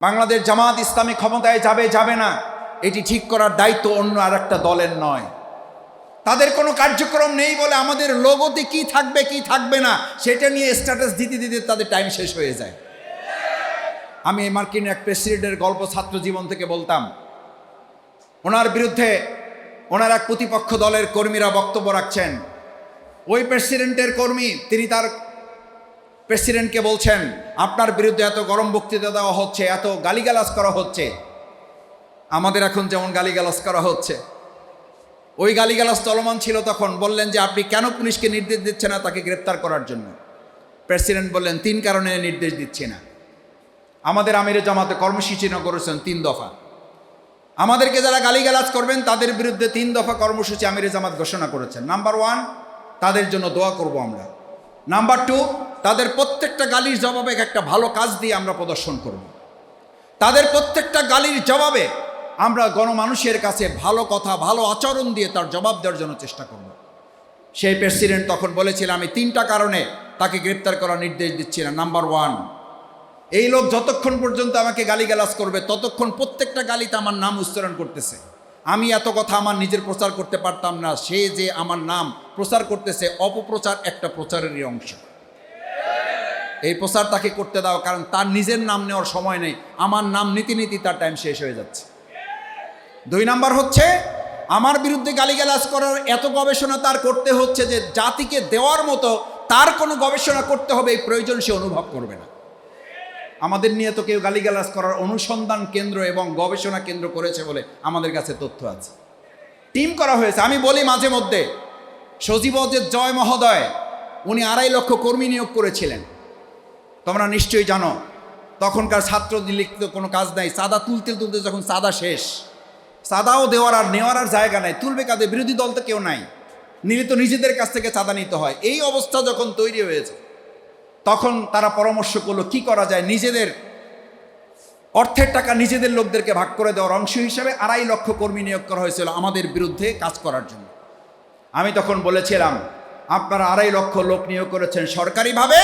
বাংলাদেশ জামাত ইসলামী ক্ষমতায় যাবে যাবে না। এটি ঠিক করার দায়িত্ব অন্য আর একটা দলের নয়। তাদের কোনো কার্যক্রম নেই বলে আমাদের লোগোতে কি থাকবে কি থাকবে না, সেটা নিয়ে স্ট্যাটাস দিতে দিতে তাদের টাইম শেষ হয়ে যায়। আমি মার্কিন এক প্রেসিডেন্টের গল্প ছাত্র জীবন থেকে বলতাম, ওনার বিরুদ্ধে ওনার এক প্রতিপক্ষ দলের কর্মীরা বক্তব্য রাখছেন। ওই প্রেসিডেন্টের কর্মী, তিনি তার প্রেসিডেন্টকে বলছেন, আপনার বিরুদ্ধে এত গরম বক্তৃতা দেওয়া হচ্ছে, এত গালিগালাজ করা হচ্ছে। আমাদের এখন যেমন গালিগালাজ করা হচ্ছে। ওই গালিগালাজ চলমান ছিল তখন। বললেন যে, আপনি কেন পুলিশকে নির্দেশ দিচ্ছেন না তাকে গ্রেপ্তার করার জন্য? প্রেসিডেন্ট বললেন, তিন কারণে নির্দেশ দিচ্ছে না। আমাদের আমিরে জামাতে কর্মসূচি ন করেছেন, তিন দফা। আমাদেরকে যারা গালিগালাজ করবেন, তাদের বিরুদ্ধে তিন দফা কর্মসূচি আমিরে জামাত ঘোষণা করেছেন। নাম্বার ওয়ান, তাদের জন্য দোয়া করব আমরা। নাম্বার টু তাদের প্রত্যেকটা গালির জবাবে একটা ভালো কাজ দিয়ে আমরা প্রদর্শন করব। তাদের প্রত্যেকটা গালির জবাবে আমরা গণমানুষের কাছে ভালো কথা, ভালো আচরণ দিয়ে তার জবাব দেওয়ার জন্য চেষ্টা করব। সেই প্রেসিডেন্ট তখন বলেছিল, আমি তিনটা কারণে তাকে গ্রেপ্তার করার নির্দেশ দিচ্ছি না। নাম্বার ওয়ান, এই লোক যতক্ষণ পর্যন্ত আমাকে গালিগালাজ করবে, ততক্ষণ প্রত্যেকটা গালিতে আমার নাম উচ্চারণ করতেছে। আমি এত কথা আমার নিজের প্রচার করতে পারতাম না। সে যে আমার নাম প্রচার করতেছে, অপপ্রচার একটা প্রচারেরই অংশ। এই প্রচার তাকে করতে দাও, কারণ তার নিজের নাম নেওয়ার সময় নেই। আমার নাম নীতি নীতি তার টাইম শেষ হয়ে যাচ্ছে। দুই নাম্বার হচ্ছে, আমার বিরুদ্ধে গালিগালাজ করার এত গবেষণা তার করতে হচ্ছে যে জাতিকে দেওয়ার মতো তার কোনো গবেষণা করতে হবে, এই প্রয়োজন সে অনুভব করবে না। আমাদের নিয়ে তো কেউ গালিগালাজ করার অনুসন্ধান কেন্দ্র এবং গবেষণা কেন্দ্র করেছে বলে আমাদের কাছে তথ্য আছে। টিম করা হয়েছে। আমি বলি মাঝে মধ্যে সজীবজের জয় মহোদয়, উনি আড়াই লক্ষ কর্মী নিয়োগ করেছিলেন। তোমরা নিশ্চয়ই জানো, তখনকার ছাত্র লিখিত কোনো কাজ নাই। চাঁদা তুলতে তুলতে যখন চাঁদা শেষ চাঁদাও দেওয়ার আর নেওয়ার আর জায়গা নাই, তুলবে কাদের? বিরোধী দল তো কেউ নাই। নিলে তো নিজেদের কাছ থেকে চাঁদা নিতে হয়। এই অবস্থা যখন তৈরি হয়েছে, তখন তারা পরামর্শ করল, কি করা যায়? নিজেদের অর্থের টাকা নিজেদের লোকদেরকে ভাগ করে দেওয়ার অংশ হিসেবে আড়াই লক্ষ কর্মী নিয়োগ করা হয়েছিল আমাদের বিরুদ্ধে কাজ করার জন্য। আমি তখন বলেছিলাম, আপনারা আড়াই লক্ষ লোক নিয়োগ করেছেন সরকারিভাবে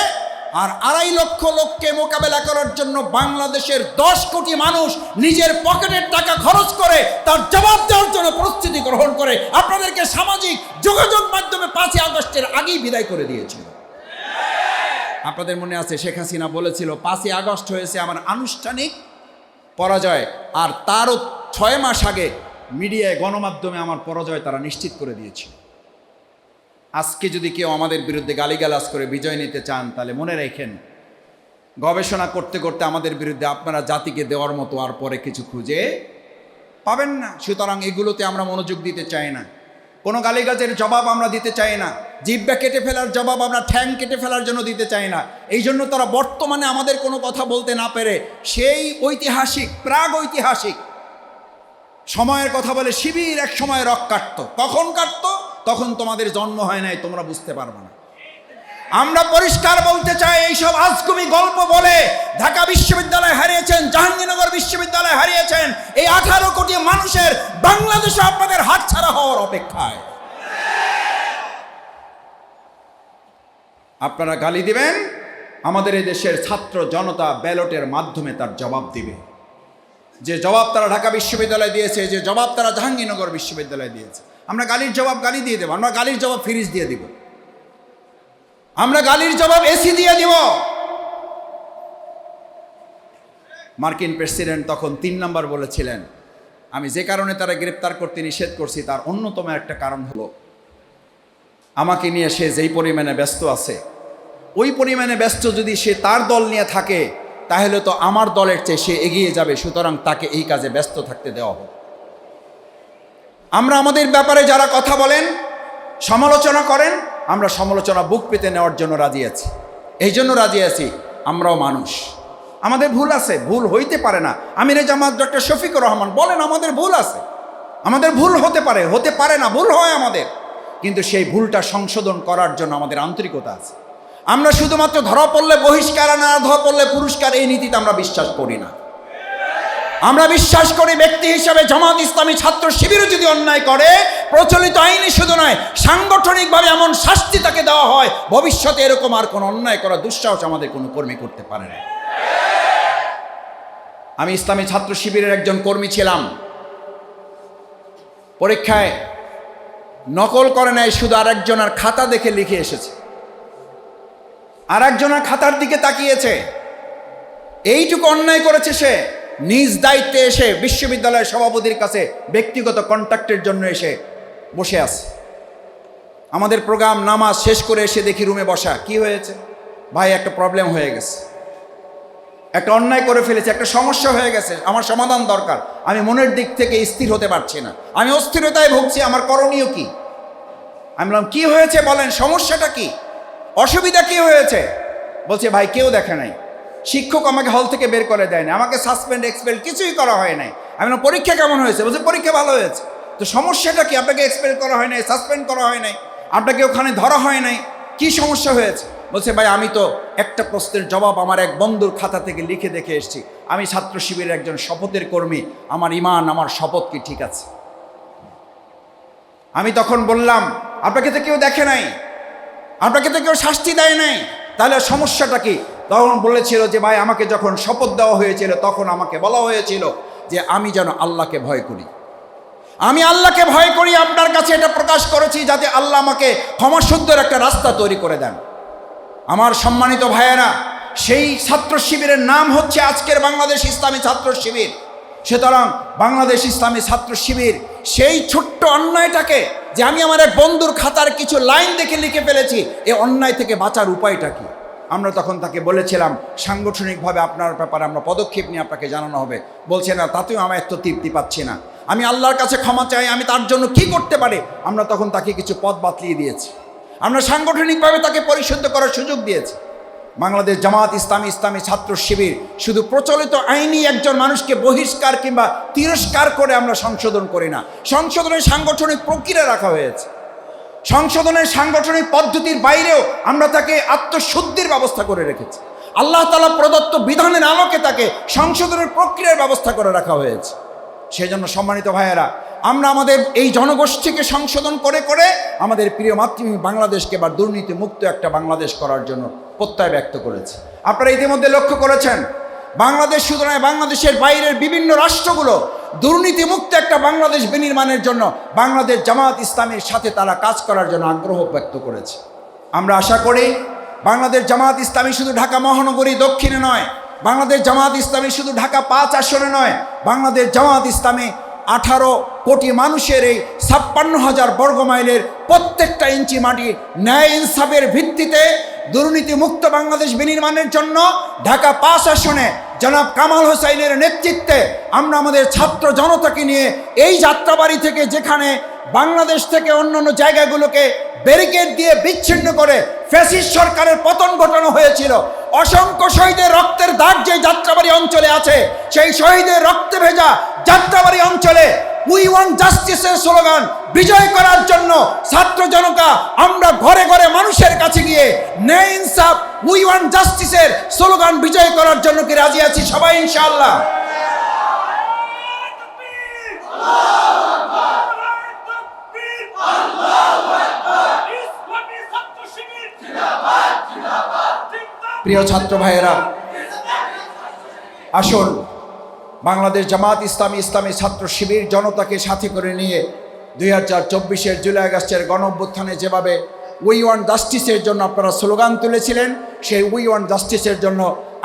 আর আড়াই লক্ষ লোককে মোকাবেলা করার জন্য বাংলাদেশের দশ কোটি মানুষ নিজের পকেটের টাকা খরচ করে তার জবাব দেওয়ার জন্য প্রস্তুতি গ্রহণ করে আপনাদেরকে সামাজিক যোগাযোগ মাধ্যমে পাঁচই আগস্টের আগেই বিদায় করে দিয়েছিল। আপনাদের মনে আছে শেখ হাসিনা বলেছিল, পাঁচই আগস্ট হয়েছে আমার আনুষ্ঠানিক পরাজয়, আর তারও ছয় মাস আগে মিডিয়ায় গণমাধ্যমে আমার পরাজয় তারা নিশ্চিত করে দিয়েছিল। আজকে যদি কেউ আমাদের বিরুদ্ধে গালিগালাজ করে বিজয় নিতে চান, তাহলে মনে রাখেন, গবেষণা করতে করতে আমাদের বিরুদ্ধে আপনারা জাতিকে দেওয়ার মতো আর পরে কিছু খুঁজে পাবেন না। সুতরাং এগুলোতে আমরা মনোযোগ দিতে চাই না। কোনো গালিগাজের জবাব আমরা দিতে চাই না। জিব্বা কেটে ফেলার জবাব আমরা ঠ্যাং কেটে ফেলার জন্য দিতে চাই না। এই জন্য তারা বর্তমানে আমাদের কোনো কথা বলতে না পেরে সেই ঐতিহাসিক, প্রাগ ঐতিহাসিক সময়ের কথা বলে শিবির এক সময় রক কাটতো। কখন কাটতো? তখন তোমাদের জন্ম হয় নাই, তোমরা বুঝতে পারবে না। আমরা পরিষ্কার বলতে চাই, এইসব আজগুবি গল্প বলে ঢাকা বিশ্ববিদ্যালয় হারিয়েছেন, জাহাঙ্গীরনগর বিশ্ববিদ্যালয় হারিয়েছেন, এই আঠারো কোটি মানুষের বাংলাদেশে আপনাদের হাতছাড়া হওয়ার অপেক্ষায়। আপনারা গালি দিবেন, আমাদের এই দেশের ছাত্র জনতা ব্যালটের মাধ্যমে তার জবাব দিবে। যে জবাব তারা ঢাকা বিশ্ববিদ্যালয় দিয়েছে, যে জবাব তারা জাহাঙ্গীরনগর বিশ্ববিদ্যালয় দিয়েছে। আমরা গালির জবাব গালি দিয়ে দেবো, আমরা গালির জবাব ফ্রিজ দিয়ে দিব। আমরা গালির জবাব এসি দিয়ে দিব। মার্কিন প্রেসিডেন্ট তখন তিন নম্বর বলেছিলেন, আমি যে কারণে তারা গ্রেপ্তার করতে নিষেধ করছি, তার অন্যতম একটা কারণ হলো, আমাকে নিয়ে সে যেই পরিমাণে ব্যস্ত আছে, ওই পরিমাণে ব্যস্ত যদি সে তার দল নিয়ে থাকে, তাহলে তো আমার দলের চেয়ে সে এগিয়ে যাবে, সুতরাং তাকে এই কাজে ব্যস্ত থাকতে দেওয়া হোক। আমরা আমাদের ব্যাপারে যারা কথা বলেন, সমালোচনা করেন, আমরা সমালোচনা বুক পেতে নেওয়ার জন্য রাজি আছি। এই জন্য রাজি আছি, আমরাও মানুষ। আমাদের ভুল আছে, ভুল হইতে পারে না। আমির জামাত ডক্টর শফিকুর রহমান বলেন, আমাদের ভুল আছে। আমাদের ভুল হতে পারে হতে পারে না, ভুল হয় আমাদের। কিন্তু সেই ভুলটা সংশোধন করার জন্য আমাদের আন্তরিকতা আছে। আমরা শুধুমাত্র ধরা পড়লে বহিষ্কার না ধরা পড়লে পুরস্কার, এই নীতিতে আমরা বিশ্বাস করি না। আমরা বিশ্বাস করি ব্যক্তি হিসাবে জামাত ইসলামী ছাত্র শিবিরও যদি অন্যায় করে, প্রচলিত আইনে শুধু নয়, সাংগঠনিকভাবে এমন শাস্তি তাকে দেওয়া হয়, ভবিষ্যতে এরকম আর কোনো অন্যায় করা দুঃসাহস আমাদের কোনো কর্মী করতে পারে না। আমি ইসলামী ছাত্র শিবিরের একজন কর্মী ছিলাম। পরীক্ষায় নকল করে নেয় শুধু আরেকজনের খাতা দেখে লিখে এসেছে। আরেকজনের খাতার দিকে তাকিয়েছে। এইটুকু অন্যায় করেছে সে। নিজ দায়িত্বে এসে বিশ্ববিদ্যালয়ের সভাপতির কাছে ব্যক্তিগত কন্ট্যাক্টের জন্য এসে বসে আছে। আমাদের প্রোগ্রাম নামাজ শেষ করে এসে দেখি রুমে বসা। কি হয়েছে? ভাই, একটা প্রবলেম হয়ে গেছে। একটা অন্যায় করে ফেলেছে, একটা সমস্যা হয়ে গেছে। আমার সমাধান দরকার। আমি মনের দিক থেকে স্থির হতে পারছি না। আমি অস্থিরতায় ভুগছি, আমার করণীয় কি? আমি বললাম, কি হয়েছে বলেন? সমস্যাটা কি? অসুবিধা কি হয়েছে? বলছে, ভাই, কেউ দেখে নাই। শিক্ষক আমাকে হল থেকে বের করে দেয় না আমাকে সাসপেন্ড এক্সপেল কিছুই করা হয় নাই। আমি পরীক্ষা কেমন হয়েছে? বলছে, পরীক্ষা ভালো হয়েছে। তো সমস্যাটা কি? আপনাকে এক্সপেল করা হয় নাই সাসপেন্ড করা হয় নাই? আপনাকে ওখানে ধরা হয় নাই? কি সমস্যা হয়েছে? বলছে, ভাই, আমি তো একটা প্রশ্নের জবাব আমার এক বন্ধুর খাতা থেকে লিখে দেখে এসেছি। আমি ছাত্র শিবিরের একজন শপথের কর্মী। আমার ইমান, আমার শপথ কি ঠিক আছে? আমি তখন বললাম, আপনাকে তো কেউ দেখে নাই। আপনাকে তো কেউ শাস্তি দেয় নাই। তাহলে সমস্যাটা কি? তখন বলেছিল যে, ভাই, আমাকে যখন শপথ দেওয়া হয়েছিল, তখন আমাকে বলা হয়েছিল যে, আমি যেন আল্লাহকে ভয় করি। আমি আল্লাহকে ভয় করি, আপনার কাছে এটা প্রকাশ করেছি যাতে আল্লাহ আমাকে ক্ষমাসুদ্ধর একটা রাস্তা তৈরি করে দেন। আমার সম্মানিত ভাইয়েরা, সেই ছাত্র শিবিরের নাম হচ্ছে আজকের বাংলাদেশ ইসলামী ছাত্র শিবির। সুতরাং বাংলাদেশ ইসলামী ছাত্র শিবির সেই ছোট্ট অন্যায়টাকে যে, আমি আমার এক বন্ধুর খাতার কিছু লাইন দেখে লিখে ফেলেছি, এ অন্যায় থেকে বাঁচার উপায়টা কি? আমরা তখন তাকে বলেছিলাম, সাংগঠনিকভাবে আপনার ব্যাপারে আমরা পদক্ষেপ নিয়ে আপনাকে জানানো হবে। বলছে, না, তাতেও আমার এত তৃপ্তি পাচ্ছি না। আমি আল্লাহর কাছে ক্ষমা চাই, আমি তার জন্য কি করতে পারি? আমরা তখন তাকে কিছু পথ বাতলিয়ে দিয়েছি। আমরা সাংগঠনিকভাবে তাকে পরিশুদ্ধ করার সুযোগ দিয়েছি। বাংলাদেশ জামাত ইসলামী ইসলামী ছাত্র শিবির শুধু প্রচলিত আইনি একজন মানুষকে বহিষ্কার কিংবা তিরস্কার করে আমরা সংশোধন করি না। সংশোধনের সাংগঠনিক প্রক্রিয়া রাখা হয়েছে। সংশোধনের সাংগঠনিক পদ্ধতির বাইরেও আমরা তাকে আত্মশুদ্ধির ব্যবস্থা করে রেখেছি। আল্লাহ তালা প্রদত্ত বিধানের আলোকে তাকে সংশোধনের প্রক্রিয়ার ব্যবস্থা করে রাখা হয়েছে। সেই জন্য সম্মানিত ভাইয়েরা, আমরা আমাদের এই জনগোষ্ঠীকে সংশোধন করে করে আমাদের প্রিয় মাতৃভূমি বাংলাদেশকে বা দুর্নীতি মুক্ত একটা বাংলাদেশ করার জন্য প্রত্যয় ব্যক্ত করেছে। আপনারা ইতিমধ্যে লক্ষ্য করেছেন, বাংলাদেশ শুধু নয়, বাংলাদেশের বাইরের বিভিন্ন রাষ্ট্রগুলো দুর্নীতিমুক্ত একটা বাংলাদেশ বিনির্মাণের জন্য বাংলাদেশ জামাত ইসলামের সাথে তারা কাজ করার জন্য আগ্রহ ব্যক্ত করেছে। আমরা আশা করি বাংলাদেশ জামাত ইসলামী শুধু ঢাকা মহানগরী দক্ষিণে নয়, বাংলাদেশ জামাত ইসলামী শুধু ঢাকা পাঁচ আসনে নয়, বাংলাদেশ জামাত ইসলামী আঠারো কোটি মানুষের এই ছাপ্পান্ন হাজার বর্গ মাইলের প্রত্যেকটা ইঞ্চি মাটি ন্যায় ইনসাফের ভিত্তিতে দুর্নীতিমুক্ত বাংলাদেশ বিনির্মাণের জন্য ঢাকা পাঁচ আসনে জনাব কামাল হোসাইনের নেতৃত্বে আমরা আমাদের ছাত্র জনতাকে নিয়ে এই যাত্রাবাড়ি থেকে যেখানে বাংলাদেশ থেকে অন্যান্য জায়গাগুলোকে ব্যারিকেড দিয়ে বিচ্ছিন্ন করে ফ্যাসিস্ট সরকারের পতন ঘটানো হয়েছিল, অসংখ্য শহীদের রক্তের দাগ যে যাত্রাবাড়ি অঞ্চলে আছে, সেই শহীদের রক্তে ভেজা যাত্রাবাড়ি অঞ্চলে উই ওয়ান জাস্টিসের স্লোগান বিজয় করার জন্য ছাত্র জনতা, আমরা ঘরে ঘরে মানুষের কাছে গিয়ে ন্যায়, ইনসাফ, উই ওয়ান জাস্টিসের স্লোগান বিজয় করার জন্য কি রাজি আছি সবাই ইনশাআল্লাহ? প্রিয় ছাত্র ভাইয়েরা, আসুন বাংলাদেশ জামাত ইসলামী ইসলামী ছাত্র শিবির জনতাকে সাথে করে নিয়ে দুই হাজার চব্বিশের জুলাই আগস্টের গণ অভ্যুত্থানে যেভাবে উই ওয়ান জাস্টিসের জন্য আপনারা স্লোগান তুলেছিলেন, সেই উই ওয়ান জাস্টিসের জন্য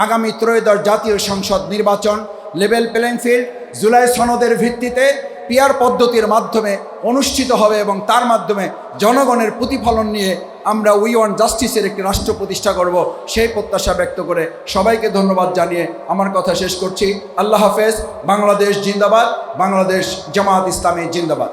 আগামী ত্রয়োদশ জাতীয় সংসদ নির্বাচন লেভেল প্লেইং ফিল্ড জুলাই সনদের ভিত্তিতে পিয়ার পদ্ধতির মাধ্যমে অনুষ্ঠিত হবে এবং তার মাধ্যমে জনগণের প্রতিফলন নিয়ে আমরা উই ওয়ান জাস্টিসের একটি রাষ্ট্র প্রতিষ্ঠা করব, সেই প্রত্যাশা ব্যক্ত করে সবাইকে ধন্যবাদ জানিয়ে আমার কথা শেষ করছি। আল্লাহ হাফেজ, বাংলাদেশ জিন্দাবাদ, বাংলাদেশ জামাত ইসলামী জিন্দাবাদ।